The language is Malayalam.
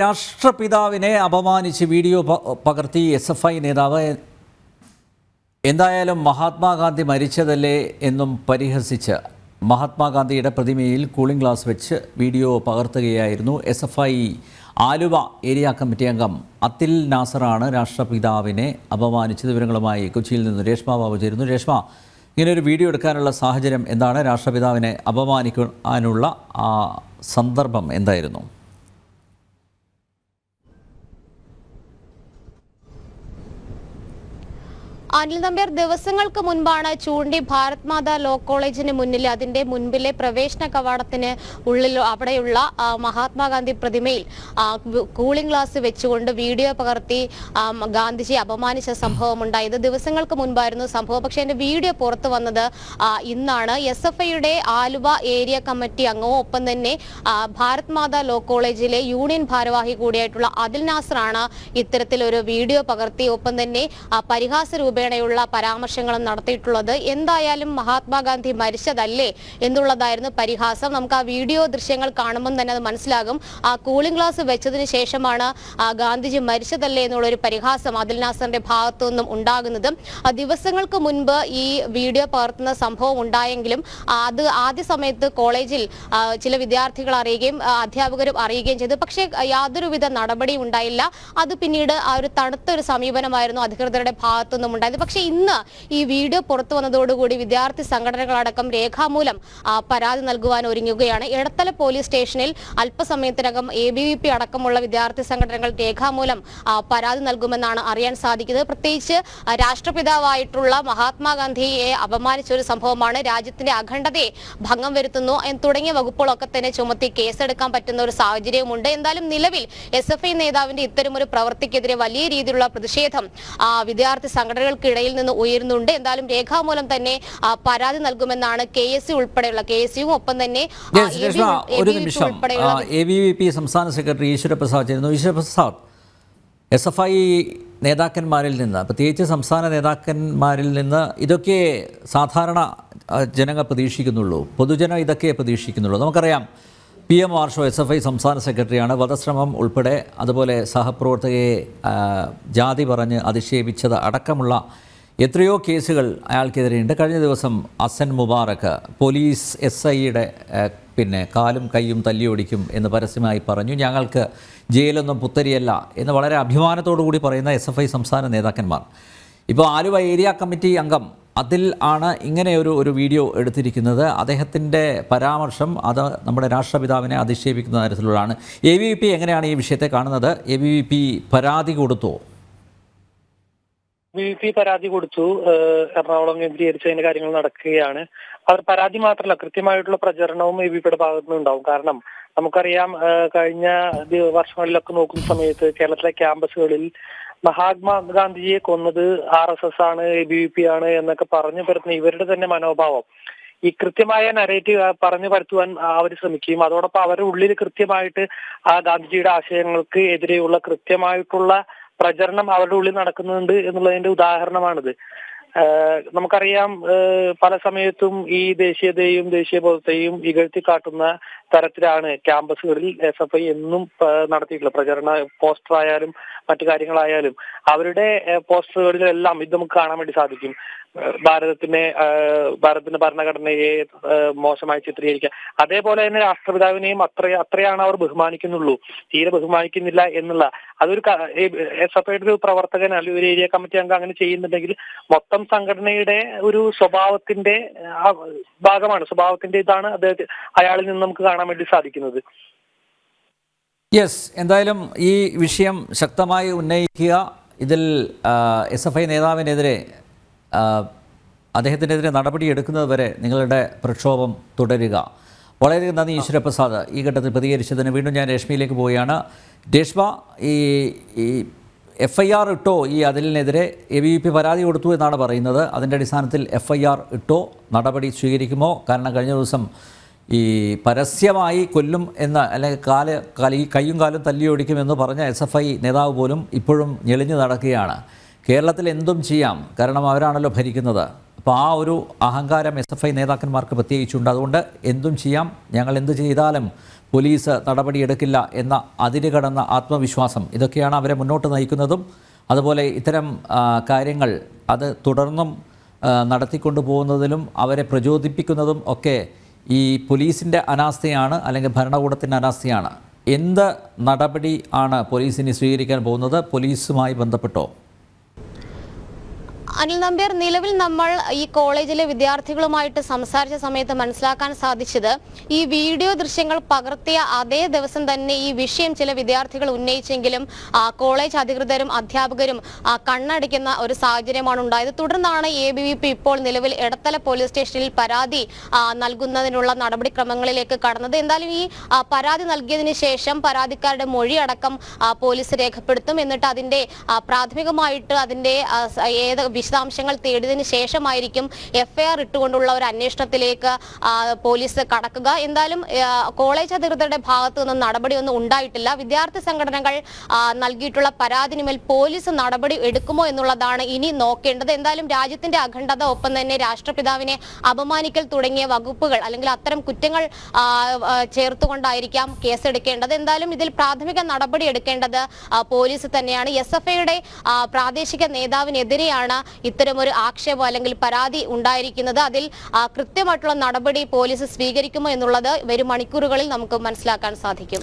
രാഷ്ട്രപിതാവിനെ അപമാനിച്ച് വീഡിയോ പകർത്തി എസ് എഫ് ഐ നേതാവ്. എന്തായാലും മഹാത്മാഗാന്ധി മരിച്ചതല്ലേ എന്നും പരിഹസിച്ച് മഹാത്മാഗാന്ധിയുടെ പ്രതിമയിൽ കൂളിംഗ് ഗ്ലാസ് വെച്ച് video പകർത്തുകയായിരുന്നു S F I Aluva area committee അംഗം അത്തിൽ നാസറാണ് രാഷ്ട്രപിതാവിനെ അപമാനിച്ച വിവരങ്ങളുമായി കൊച്ചിയിൽ നിന്ന് രേഷ്മ ബാബു ചേരുന്നു. രേഷ്മ ഇങ്ങനൊരു വീഡിയോ എടുക്കാനുള്ള സാഹചര്യം എന്താണ്? രാഷ്ട്രപിതാവിനെ അപമാനിക്കാനുള്ള ആ സന്ദർഭം എന്തായിരുന്നു? അനിൽ നമ്പ്യാർ ദിവസങ്ങൾക്ക് മുൻപാണ് ചൂണ്ടി ഭാരത് മാതാ ലോ കോളേജിന് മുന്നിൽ അതിന്റെ മുൻപിലെ പ്രവേശന കവാടത്തിന് ഉള്ളിൽ അവിടെയുള്ള മഹാത്മാഗാന്ധി പ്രതിമയിൽ കൂളിംഗ് ഗ്ലാസ് വെച്ചുകൊണ്ട് വീഡിയോ പകർത്തി ഗാന്ധിജി അപമാനിച്ച സംഭവം ഉണ്ടായത് ദിവസങ്ങൾക്ക് മുൻപായിരുന്നു സംഭവം. പക്ഷേ അതിന്റെ വീഡിയോ പുറത്തു വന്നത് ഇന്നാണ്. എസ് എഫ് ഐയുടെ ആലുവ ഏരിയ കമ്മിറ്റി അംഗവും ഒപ്പം തന്നെ ഭാരത് മാതാ ലോ കോളേജിലെ യൂണിയൻ ഭാരവാഹി കൂടിയായിട്ടുള്ള അദിൽ നാസറാണ് ഇത്തരത്തിലൊരു വീഡിയോ പകർത്തി. ഒപ്പം തന്നെ പരിഹാസ പരിഹാസ രൂപേണയുള്ള പരാമർശങ്ങളും നടത്തിയിട്ടുള്ളത്. എന്തായാലും മഹാത്മാഗാന്ധി മരിച്ചതല്ലേ എന്നുള്ളതായിരുന്നു പരിഹാസം. നമുക്ക് ആ വീഡിയോ ദൃശ്യങ്ങൾ കാണുമ്പോൾ തന്നെ അത് മനസ്സിലാകും. ആ കൂളിംഗ് ഗ്ലാസ് വെച്ചതിന് ശേഷമാണ് ഗാന്ധിജി മരിച്ചതല്ലേ എന്നുള്ളൊരു പരിഹാസം അദിൽ നാസറിന്റെ ഭാഗത്തു നിന്നും ഉണ്ടാകുന്നത്. ദിവസങ്ങൾക്ക് മുൻപ് ഈ വീഡിയോ പകർത്തുന്ന സംഭവം ഉണ്ടായെങ്കിലും അത് ആദ്യ സമയത്ത് കോളേജിൽ ചില വിദ്യാർത്ഥികൾ അറിയുകയും അധ്യാപകരും അറിയുകയും ചെയ്തു. പക്ഷേ യാതൊരുവിധ നടപടിയും ഉണ്ടായില്ല. അത് പിന്നീട് ആ ഒരു തണുത്തൊരു സമീപനമായിരുന്നു അധികൃതരുടെ ഭാഗത്തു നിന്നും പക്ഷേ ഇന്ന് ഈ വീഡിയോ പുറത്തു വന്നതോടുകൂടി വിദ്യാർത്ഥി സംഘടനകളടക്കം രേഖാമൂലം പരാതി നൽകുവാൻ ഒരുങ്ങുകയാണ്. എടത്തല പോലീസ് സ്റ്റേഷനിൽ അല്പസമയത്തിനകം എ ബി വി പി അടക്കമുള്ള വിദ്യാർത്ഥി സംഘടനകൾ രേഖാമൂലം പരാതി നൽകുമെന്നാണ് അറിയാൻ സാധിക്കുന്നത്. പ്രത്യേകിച്ച് രാഷ്ട്രപിതാവായിട്ടുള്ള മഹാത്മാഗാന്ധിയെ അപമാനിച്ച ഒരു സംഭവമാണ് രാജ്യത്തിന്റെ അഖണ്ഡതയെ ഭംഗം വരുത്തുന്നു തുടങ്ങിയ വകുപ്പുകളൊക്കെ തന്നെ ചുമത്തി കേസെടുക്കാൻ പറ്റുന്ന ഒരു സാഹചര്യമുണ്ട് എന്തായാലും നിലവിൽ എസ് എഫ് ഐ നേതാവിന്റെ ഇത്തരമൊരു പ്രവൃത്തിക്കെതിരെ വലിയ രീതിയിലുള്ള പ്രതിഷേധം വിദ്യാർത്ഥി വിദ്യാർത്ഥി സംഘടനകൾക്കിടയിൽ നിന്ന് ഉയരുന്നുണ്ട്. എന്തായാലും രേഖാമൂലം തന്നെ പരാതി നൽകുമെന്നാണ് കെ എസ് യു ഉൾപ്പെടെയുള്ള കെ എസ് സിയും ഒപ്പം തന്നെ ഒരു നിമിഷം. എ ബി വി പി സംസ്ഥാന സെക്രട്ടറി ഈശ്വരപ്രസാദ് ചേരുന്നു. ഈശ്വരപ്രസാദ് എസ് എഫ് ഐ നേതാക്കന്മാരിൽ നിന്ന് പ്രത്യേകിച്ച് സംസ്ഥാന നേതാക്കന്മാരിൽ നിന്ന് ഇതൊക്കെ സാധാരണ ജനങ്ങൾ പ്രതീക്ഷിക്കുന്നുള്ളൂ. പൊതുജനം ഇതൊക്കെ പ്രതീക്ഷിക്കുന്നുള്ളൂ. നമുക്കറിയാം പി എം മാർഷോ എസ് എഫ് ഐ സംസ്ഥാന സെക്രട്ടറിയാണ്. വധശ്രമം ഉൾപ്പെടെ അതുപോലെ സഹപ്രവർത്തകയെ ജാതി പറഞ്ഞ് അധിക്ഷേപിച്ചത് അടക്കമുള്ള എത്രയോ കേസുകൾ അയാൾക്കെതിരെയുണ്ട്. കഴിഞ്ഞ ദിവസം അസൻ മുബാറക്ക് പോലീസ് എസ് ഐയുടെ പിന്നെ കാലും കൈയും തല്ലിയൊടിക്കും എന്ന് പരസ്യമായി പറഞ്ഞു. ഞങ്ങൾക്ക് ജയിലൊന്നും പുത്തരിയല്ല എന്ന് വളരെ അഭിമാനത്തോടു കൂടി പറയുന്ന എസ് എഫ് ഐ സംസ്ഥാന നേതാക്കന്മാർ. ഇപ്പോൾ ആലുവ ഏരിയ കമ്മിറ്റി അംഗം അതിൽ ആണ് ഇങ്ങനെ ഒരു ഒരു വീഡിയോ എടുത്തിരിക്കുന്നത്. അദ്ദേഹത്തിന്റെ പരാമർശം അത് നമ്മുടെ രാഷ്ട്രപിതാവിനെ അധിക്ഷേപിക്കുന്ന തരത്തിലുള്ളതാണ്. എ വി പി എങ്ങനെയാണ് ഈ വിഷയത്തെ കാണുന്നത്? എ വി പി പരാതി കൊടുത്തോ? ബി പി പരാതി കൊടുത്തു. എറണാകുളം കേന്ദ്രീകരിച്ച് അതിന്റെ കാര്യങ്ങൾ നടക്കുകയാണ്. അവർ പരാതി മാത്രമല്ല കൃത്യമായിട്ടുള്ള പ്രചരണവും എ ബി പിയുടെ ഭാഗത്തു നിന്നുണ്ടാവും കാരണം നമുക്കറിയാം കഴിഞ്ഞ വർഷങ്ങളിലൊക്കെ നോക്കുന്ന സമയത്ത് കേരളത്തിലെ ക്യാമ്പസുകളിൽ മഹാത്മാഗാന്ധിജിയെ കൊന്നത് ആർ എസ് എസ് ആണ് എ ബി വി പി ആണ് എന്നൊക്കെ പറഞ്ഞു പരത്തുന്ന ഇവരുടെ തന്നെ മനോഭാവം. ഈ കൃത്യമായ നരേറ്റീവ് പറഞ്ഞു പരത്തുവാൻ അവർ ശ്രമിക്കുകയും അതോടൊപ്പം അവരുടെ ഉള്ളിൽ കൃത്യമായിട്ട് ആ ഗാന്ധിജിയുടെ ആശയങ്ങൾക്ക് എതിരെയുള്ള കൃത്യമായിട്ടുള്ള പ്രചരണം അവരുടെ ഉള്ളിൽ നടക്കുന്നുണ്ട് എന്നുള്ളതിന്റെ ഉദാഹരണമാണിത്. നമുക്കറിയാം പല സമയത്തും ഈ ദേശീയതയും ദേശീയ ബോധത്തെയും ഇകഴ്ത്തി കാട്ടുന്ന തരത്തിലാണ് ക്യാമ്പസുകളിൽ എസ് എഫ് ഐ എന്നും നടത്തിയിട്ടുള്ളത്. പ്രചരണ പോസ്റ്റർ ആയാലും മറ്റു കാര്യങ്ങളായാലും അവരുടെ പോസ്റ്ററുകളിലെല്ലാം ഇത് നമുക്ക് കാണാൻ വേണ്ടി സാധിക്കും. ഭാരതത്തിനെ ഭാരതത്തിന്റെ ഭരണഘടനയെ മോശമായി ചിത്രീകരിക്കുക. അതേപോലെ തന്നെ രാഷ്ട്രപിതാവിനെയും അത്ര അത്രയാണ് അവർ ബഹുമാനിക്കുന്നുള്ളൂ. തീരെ ബഹുമാനിക്കുന്നില്ല എന്നുള്ള. അതൊരു ഐയുടെ ഒരു പ്രവർത്തകൻ അല്ലെങ്കിൽ ഒരു ഏരിയ കമ്മിറ്റി അംഗം അങ്ങനെ ചെയ്യുന്നുണ്ടെങ്കിൽ മൊത്തം സംഘടനയുടെ ഒരു സ്വഭാവത്തിന്റെ ഭാഗമാണ്. സ്വഭാവത്തിന്റെ ഇതാണ് അദ്ദേഹത്തെ അയാളിൽ നിന്ന് നമുക്ക് കാണാൻ വേണ്ടി സാധിക്കുന്നത്. യെസ് എന്തായാലും ഈ വിഷയം ശക്തമായി ഉന്നയിക്കുക. ഇതിൽ എസ് എഫ് ഐ നേതാവിനെതിരെ അദ്ദേഹത്തിനെതിരെ നടപടി എടുക്കുന്നത് വരെ നിങ്ങളുടെ പ്രക്ഷോഭം തുടരുക. വളരെയധികം നന്ദി ഈശ്വരപ്രസാദ് ഈ ഘട്ടത്തിൽ പ്രതികരിച്ചതിന് വീണ്ടും ഞാൻ രശ്മിയിലേക്ക് പോവുകയാണ്. രേഷ്മ ഈ എഫ് ഐ ആർ ഇട്ടോ ഈ അതിലിനെതിരെ എ ബി പി പരാതി കൊടുത്തു എന്നാണ് പറയുന്നത്. അതിന്റെ അടിസ്ഥാനത്തിൽ എഫ് ഐ ആർ ഇട്ടോ നടപടി സ്വീകരിക്കുമോ? കാരണം കഴിഞ്ഞ ദിവസം ഈ പരസ്യമായി കൊല്ലും എന്ന അല്ലെങ്കിൽ കാൽ കലി കയ്യും കാലും തല്ലിയൊടിക്കുമെന്ന് പറഞ്ഞ എസ് എഫ് ഐ നേതാവ് പോലും ഇപ്പോഴും ഞെളിഞ്ഞു നടക്കുകയാണ്. കേരളത്തിൽ എന്തും ചെയ്യാം. കാരണം അവരാണല്ലോ ഭരിക്കുന്നത്. അപ്പോൾ ആ ഒരു അഹങ്കാരം എസ് എഫ് ഐ നേതാക്കന്മാർക്ക് പ്രത്യേകിച്ചുണ്ട്. അതുകൊണ്ട് എന്തും ചെയ്യാം. ഞങ്ങൾ എന്ത് ചെയ്താലും പോലീസ് നടപടിയെടുക്കില്ല എന്ന അതിര് കടന്ന ആത്മവിശ്വാസം ഇതൊക്കെയാണ് അവരെ മുന്നോട്ട് നയിക്കുന്നതും. അതുപോലെ ഇത്തരം കാര്യങ്ങൾ അത് തുടർന്നും നടത്തിക്കൊണ്ടു പോകുന്നതിലും അവരെ പ്രചോദിപ്പിക്കുന്നതും ഒക്കെ ഈ പോലീസിന്റെ അനാസ്ഥയാണ് അല്ലെങ്കിൽ ഭരണകൂടത്തിന്റെ അനാസ്ഥയാണ്. എന്ത് നടപടി ആണ് പോലീസിന് സ്വീകരിക്കാൻ പോകുന്നത്? പോലീസുമായി ബന്ധപ്പെട്ടോ? അനിൽ നമ്പ്യാർ നിലവിൽ നമ്മൾ ഈ കോളേജിലെ വിദ്യാർത്ഥികളുമായിട്ട് സംസാരിച്ച സമയത്ത് മനസ്സിലാക്കാൻ സാധിച്ചത് ഈ വീഡിയോ ദൃശ്യങ്ങൾ പകർത്തിയ അതേ ദിവസം തന്നെ ഈ വിഷയം ചില വിദ്യാർത്ഥികൾ ഉന്നയിച്ചെങ്കിലും കോളേജ് അധികൃതരും അധ്യാപകരും കണ്ണടയ്ക്കുന്ന ഒരു സാഹചര്യമാണ് ഉണ്ടായത്. തുടർന്നാണ് എ ഇപ്പോൾ നിലവിൽ എടത്തല പോലീസ് സ്റ്റേഷനിൽ പരാതി നൽകുന്നതിനുള്ള നടപടിക്രമങ്ങളിലേക്ക് കടന്നത്. എന്തായാലും ഈ പരാതി നൽകിയതിന് ശേഷം പരാതിക്കാരുടെ മൊഴി അടക്കം പോലീസ് രേഖപ്പെടുത്തും. എന്നിട്ട് അതിന്റെ പ്രാഥമികമായിട്ട് അതിന്റെ ഏത് വിശദാംശങ്ങൾ തേടിയതിന് ശേഷമായിരിക്കും എഫ്ഐആർ ഇട്ടുകൊണ്ടുള്ള ഒരു അന്വേഷണത്തിലേക്ക് പോലീസ് കടക്കുക. എന്തായാലും കോളേജ് അധികൃതരുടെ ഭാഗത്തു നിന്നും നടപടിയൊന്നും ഉണ്ടായിട്ടില്ല. വിദ്യാർത്ഥി സംഘടനകൾ നൽകിയിട്ടുള്ള പരാതിനുമേൽ പോലീസ് നടപടി എടുക്കുമോ എന്നുള്ളതാണ് ഇനി നോക്കേണ്ടത്. എന്തായാലും രാജ്യത്തിന്റെ അഖണ്ഡത ഒപ്പം തന്നെ രാഷ്ട്രപിതാവിനെ അപമാനിക്കൽ തുടങ്ങിയ വകുപ്പുകൾ അല്ലെങ്കിൽ അത്തരം കുറ്റങ്ങൾ ചേർത്തുകൊണ്ടായിരിക്കാം കേസെടുക്കേണ്ടത്. എന്തായാലും ഇതിൽ പ്രാഥമിക നടപടി എടുക്കേണ്ടത് പോലീസ് തന്നെയാണ്. എസ് പ്രാദേശിക നേതാവിനെതിരെയാണ് ഇത്തരമൊരു ആക്ഷേപം അല്ലെങ്കിൽ പരാതി ഉണ്ടായിരിക്കുന്നത് അതിൽ കൃത്യമായിട്ടുള്ള നടപടി പോലീസ് സ്വീകരിക്കുമോ എന്നുള്ളത് വരും മണിക്കൂറുകളിൽ നമുക്ക് മനസ്സിലാക്കാൻ സാധിക്കും.